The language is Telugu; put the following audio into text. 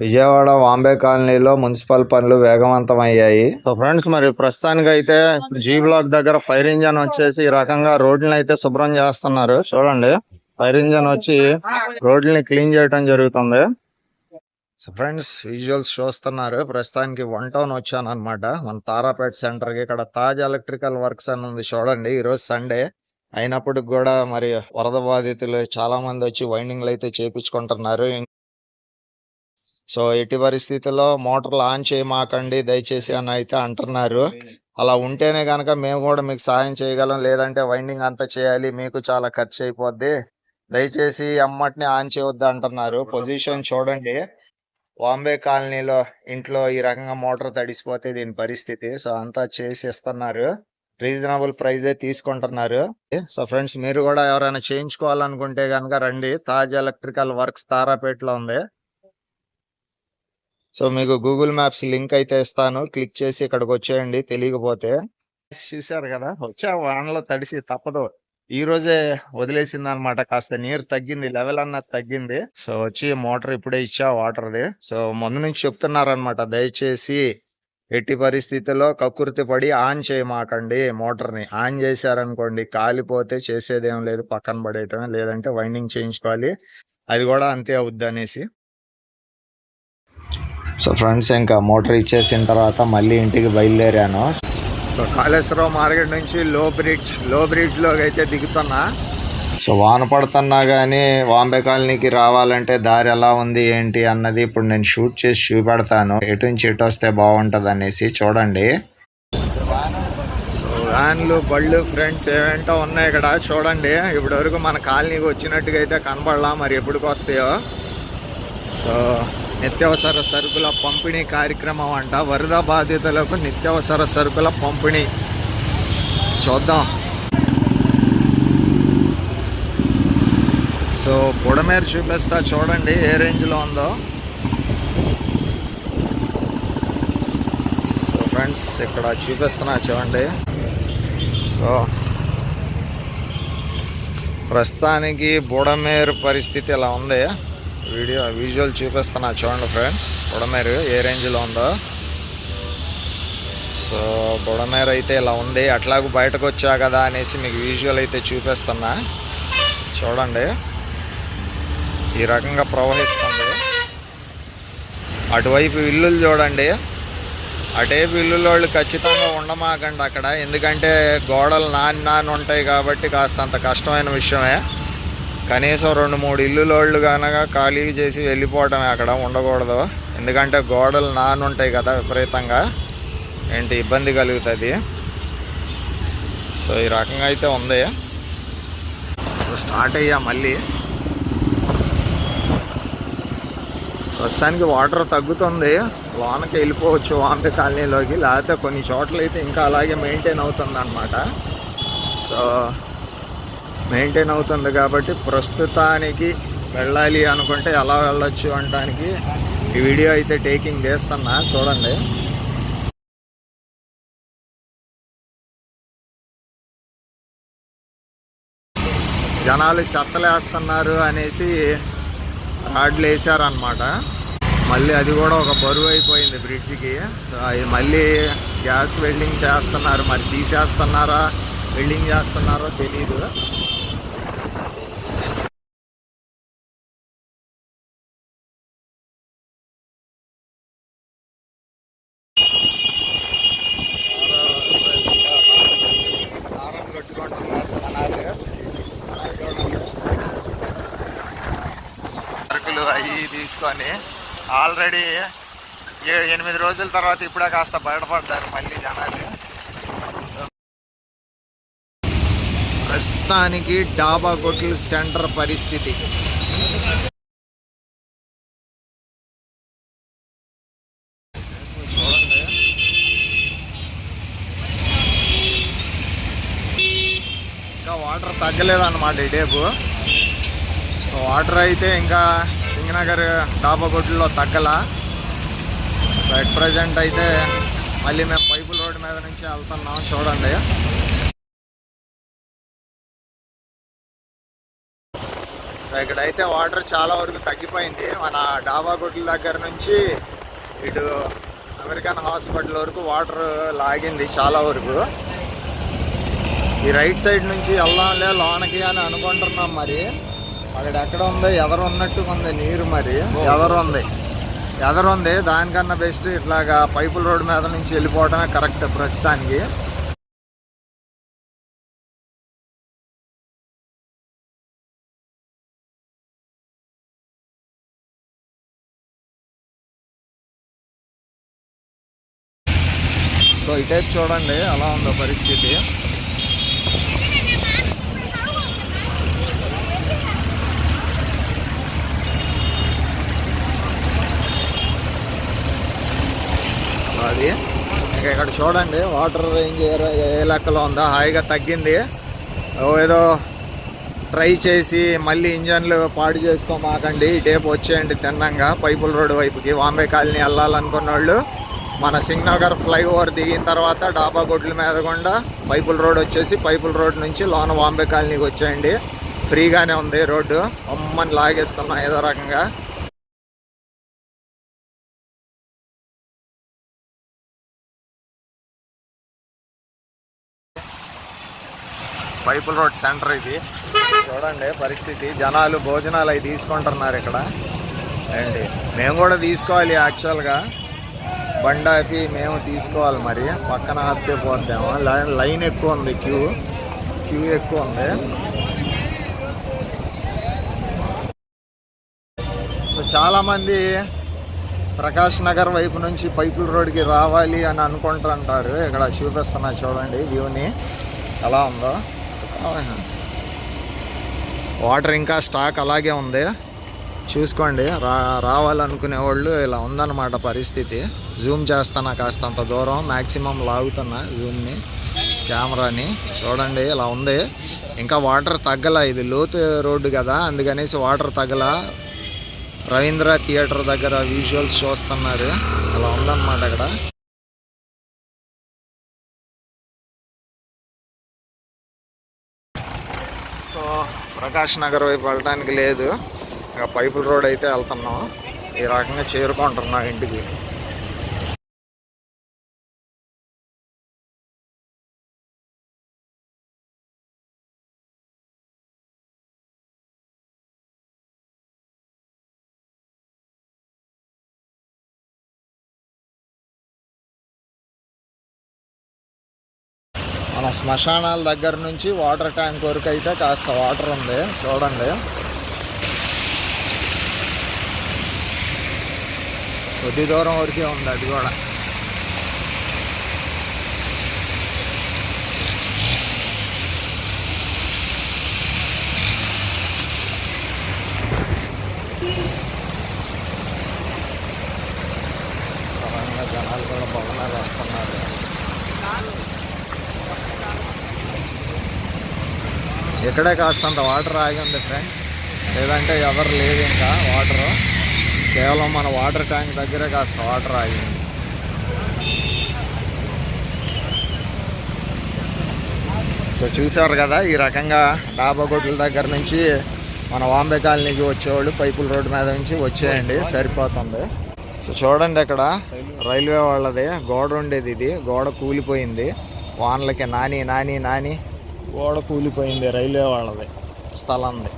విజయవాడ వాంబే కాలనీలో మున్సిపల్ పనులు వేగవంతమయ్యాయి. సో ఫ్రెండ్స్ మరి ప్రస్తుతానికి అయితే జీ బ్లాక్ దగ్గర ఫైర్ ఇంజన్ వచ్చేసి ఈ రకంగా రోడ్లను అయితే శుభ్రం చేస్తున్నారు. చూడండి ఫైర్ ఇంజన్ వచ్చి రోడ్లని క్లీన్ చేయడం జరుగుతుంది. సో ఫ్రెండ్స్ విజువల్స్ చూస్తున్నారు. ప్రస్తుతానికి వన్ టౌన్ వచ్చాను అనమాట మన తారాపేట సెంటర్కి ఇక్కడ తాజ్ ఎలక్ట్రికల్ వర్క్స్ అని ఉంది చూడండి. ఈ రోజు సండే. అయినప్పటికి కూడా మరి వరద బాధితులు చాలా మంది వచ్చి వైండింగ్లు అయితే చేపించుకుంటున్నారు. సో ఎట్టి పరిస్థితుల్లో మోటార్లు ఆన్ చేయమాకండి దయచేసి అని అయితే అంటున్నారు. అలా ఉంటేనే కనుక మేము కూడా మీకు సహాయం చేయగలం లేదంటే వైండింగ్ అంతా చేయాలి మీకు చాలా ఖర్చు అయిపోద్ది. దయచేసి అమ్మటిని ఆన్ చేయొద్దు అంటున్నారు. పొజిషన్ చూడండి. బాంబే కాలనీలో ఇంట్లో ఈ రకంగా మోటార్ తడిసిపోతే దీని పరిస్థితి. సో అంతా చేసి ఇస్తున్నారు రీజనబుల్ ప్రైజే తీసుకుంటున్నారు. సో ఫ్రెండ్స్ మీరు కూడా ఎవరైనా చేయించుకోవాలనుకుంటే కనుక రండి. తాజ్ ఎలక్ట్రికల్ వర్క్స్ తారాపేటలో ఉంది. సో మీకు గూగుల్ మ్యాప్స్ లింక్ అయితే ఇస్తాను. క్లిక్ చేసి ఇక్కడికి వచ్చేయండి. తెలియకపోతే చూసారు కదా? వచ్చా వానలో తడిసి తప్పదు. ఈ రోజే వదిలేసింది అనమాట కాస్త నీరు తగ్గింది. లెవెల్ అన్నది తగ్గింది. సో వచ్చి మోటార్ ఇప్పుడే ఇచ్చా వాటర్ది. సో ముందు నుంచి చెప్తున్నారనమాట దయచేసి ఎట్టి పరిస్థితుల్లో కకృతి పడి ఆన్ చేయమాకండి మోటార్ని. ఆన్ చేశారనుకోండి కాలిపోతే చేసేదేం లేదు. పక్కన పడేయటమే. లేదంటే వైండింగ్ చేయించుకోవాలి. అది కూడా అంతే అవుద్ది అనేసి. సో ఫ్రెండ్స్ ఇంకా మోటార్ ఇచ్చేసిన తర్వాత మళ్ళీ ఇంటికి బయలుదేరాను. సో కాళేశ్వరం మార్కెట్ నుంచి లో బ్రిడ్జ్లో బ్రిడ్జ్లోకి అయితే దిగుతున్నా. సో వాన పడుతున్నా కానీ వాంబే కాలనీకి రావాలంటే దారి ఎలా ఉంది ఏంటి అన్నది ఇప్పుడు నేను షూట్ చేసి చూపెడతాను. ఎటు నుంచి ఎటు వస్తే బాగుంటది అనేసి చూడండి. సో వ్యాన్లు బళ్ళు ఫ్రెండ్స్ ఏమేంటో ఉన్నాయి ఇక్కడ చూడండి. ఇప్పటి వరకు మన కాలనీకి వచ్చినట్టుగా అయితే కనబడలా మరి ఎప్పటికి వస్తాయో. సో నిత్యావసర సరుకుల పంపిణీ కార్యక్రమం అంట. వరద బాధితులకు నిత్యావసర సరుకుల పంపిణీ. చూద్దాం. సో బుడమేరు చూపిస్తా చూడండి ఏ రేంజ్లో ఉందో. సో ఫ్రెండ్స్ ఇక్కడ చూపిస్తున్నా చూడండి. సో ప్రస్తుతానికి బుడమేరు పరిస్థితి ఇలా ఉంది. వీడియో విజువల్ చూపిస్తున్నా చూడండి ఫ్రెండ్స్ బుడమేరు ఏ రేంజ్లో ఉందో. సో బుడమేరు అయితే ఇలా ఉంది. అట్లాగూ బయటకు వచ్చా కదా అనేసి మీకు విజువల్ అయితే చూపిస్తున్నా. చూడండి. ఈ రకంగా ప్రవహిస్తుంది. అటువైపు ఇల్లులు చూడండి. అటేపు ఇల్లు వాళ్ళు ఖచ్చితంగా ఉండమాకండి అక్కడ. ఎందుకంటే గోడలు నాని నాని ఉంటాయి కాబట్టి కాస్త అంత కష్టమైన విషయమే. కనీసం రెండు మూడు ఇల్లులోళ్ళు కనుక ఖాళీ చేసి వెళ్ళిపోవటమే అక్కడ ఉండకూడదు. ఎందుకంటే గోడలు నానుంటాయి కదా విపరీతంగా. ఏంటి ఇబ్బంది కలుగుతుంది. సో ఈ రకంగా అయితే ఉంది. సో స్టార్ట్ అయ్యా మళ్ళీ. ప్రస్తుతానికి వాటర్ తగ్గుతుంది. లోనకి వెళ్ళిపోవచ్చు వాంబే కాలనీలోకి. లేకపోతే కొన్ని చోట్ల అయితే ఇంకా అలాగే మెయింటైన్ అవుతుంది అనమాట సో మెయింటైన్ అవుతుంది కాబట్టి ప్రస్తుతానికి వెళ్ళాలి అనుకుంటే ఎలా వెళ్ళొచ్చు అనడానికి ఈ వీడియో అయితే టేకింగ్ చేస్తున్నా. చూడండి. జనాలు చెత్తలేస్తున్నారు అనేసి రాడ్లు వేసారనమాట మళ్ళీ అది కూడా ఒక బరువు అయిపోయింది బ్రిడ్జ్కి. అది మళ్ళీ గ్యాస్ వెల్డింగ్ చేస్తున్నారు. మరి తీసేస్తున్నారా? బిల్డింగ్ చేస్తున్నారో తెలీదు జనాలు. సరుకులు అవి తీసుకొని ఆల్రెడీ ఏ- ఎనిమిది రోజుల తర్వాత ఇప్పుడే కాస్త బయటపడ్డారు మళ్ళీ జనాలు ప్రస్తుతానికి డాబా కొట్ల సెంటర్ పరిస్థితి. చూడండి ఇంకా వాటర్ తగ్గలేదన్నమాట ఈ డేపు సో వాటర్ అయితే ఇంకా సింగనగర్ డాబాగొడ్లలో తగ్గల. సో ఎట్ ప్రజెంట్ అయితే మళ్ళీ మేము పైపు రోడ్ మీద నుంచి వెళ్తున్నాం చూడండి. ఇక్కడైతే వాటర్ చాలా వరకు తగ్గిపోయింది. మన డాబా గుడ్ల దగ్గర నుంచి ఇటు అమెరికన్ హాస్పిటల్ వరకు వాటర్ లాగింది చాలా వరకు. ఈ రైట్ సైడ్ నుంచి వెళ్దాంలే లోనకి అని అనుకుంటున్నాం మరి. అక్కడ ఎక్కడ ఉందో ఎదరు ఉన్నట్టు ఉంది నీరు మరి. ఎదరు ఉంది? ఎదరు ఉంది? దానికన్నా బెస్ట్ ఇట్లాగా పైపుల రోడ్డు మీద నుంచి వెళ్ళిపోవడమే కరెక్ట్ ప్రస్తుతానికి. సో ఇటైపు చూడండి అలా ఉందో పరిస్థితి. అది. ఇంకా ఇక్కడ చూడండి వాటర్ రేంజ్ ఏ ఏ లెక్కలో ఉందో హాయిగా తగ్గింది. ఏదో ట్రై చేసి మళ్ళీ ఇంజన్లు పాడు చేసుకోమాకండి. ఇటేపు వచ్చేయండి తిన్నంగా. పైపుల రోడ్డు వైపుకి వాంబే కాలనీ వెళ్ళాలనుకున్న వాళ్ళు మన సింగ్నగర్ ఫ్లైఓవర్ దిగిన తర్వాత డాబా గుడ్ల మీద కూడా పైపుల రోడ్ వచ్చేసి పైపుల రోడ్ నుంచి లోన వాంబే కాలనీకి వచ్చేయండి. ఫ్రీగానే ఉంది రోడ్డు. అమ్మని లాగేస్తున్నా ఏదో రకంగా. పైపుల్ రోడ్ సెంటర్ ఇది. చూడండి పరిస్థితి. జనాలు భోజనాలు అవి తీసుకుంటున్నారు ఇక్కడ. ఏంటి? మేము కూడా తీసుకోవాలి యాక్చువల్గా. బండి ఆపి మేము తీసుకోవాలి మరి. పక్కన ఆపితే పోద్దాము? లైన్ లైన్ ఎక్కువ ఉంది క్యూ. క్యూ ఎక్కువ ఉంది. సో చాలామంది ప్రకాష్ నగర్ వైపు నుంచి పైపుల రోడ్కి రావాలి అని అనుకుంటుంటారు. ఇక్కడ చూపిస్తున్నా చూడండి వ్యూని. ఎలా ఉందో? వాటర్ ఇంకా స్టాక్ అలాగే ఉంది. చూసుకోండి. రా రావాలనుకునే వాళ్ళు ఇలా ఉందన్నమాట పరిస్థితి. జూమ్ చేస్తాను కాస్తంత దూరం మ్యాక్సిమం లాగుతున్నా జూమ్ని కెమెరాని చూడండి ఇలా ఉంది. ఇంకా వాటర్ తగ్గల ఇది లోతు రోడ్డు కదా అందుకనేసి వాటర్ తగ్గల. రవీంద్ర థియేటర్ దగ్గర విజువల్స్ చూస్తున్నారు. అలా ఉందన్నమాట అక్కడ. సో ప్రకాష్ నగర్ వైపు వెళ్ళడానికి లేదు. ఇంకా పైపుల రోడ్ అయితే వెళ్తున్నాం. ఈ రకంగా చేరుకుంటున్నాం ఇంటికి. మన శ్మశానాల దగ్గర నుంచి వాటర్ ట్యాంక్ వరకు అయితే కాస్త వాటర్ ఉంది. చూడండి. కొద్ది దూరం వరకే ఉంది అది కూడా పరంగా జనాలు కూడా భవనాలు వస్తున్నారు ఇక్కడే కాస్తంత వాటర్ ఆగి ఉంది ఫ్రెండ్స్ లేదంటే ఎవరు లేదు ఇంకా వాటర్ కేవలం మన వాటర్ ట్యాంక్ దగ్గరే కాస్త వాటర్ ఆగింది సో చూసారు కదా ఈ రకంగా డాబా కొట్ల దగ్గర నుంచి మన వాంబే కాలనీకి వచ్చేవాళ్ళు పైపుల రోడ్డు మీద నుంచి వచ్చేయండి సరిపోతుంది. సో చూడండి ఇక్కడ రైల్వే వాళ్ళది గోడ ఉండేది ఇది. గోడ కూలిపోయింది. వానలకి నాని నాని నాని. గోడ కూలిపోయింది రైల్వే వాళ్ళది స్థలంది.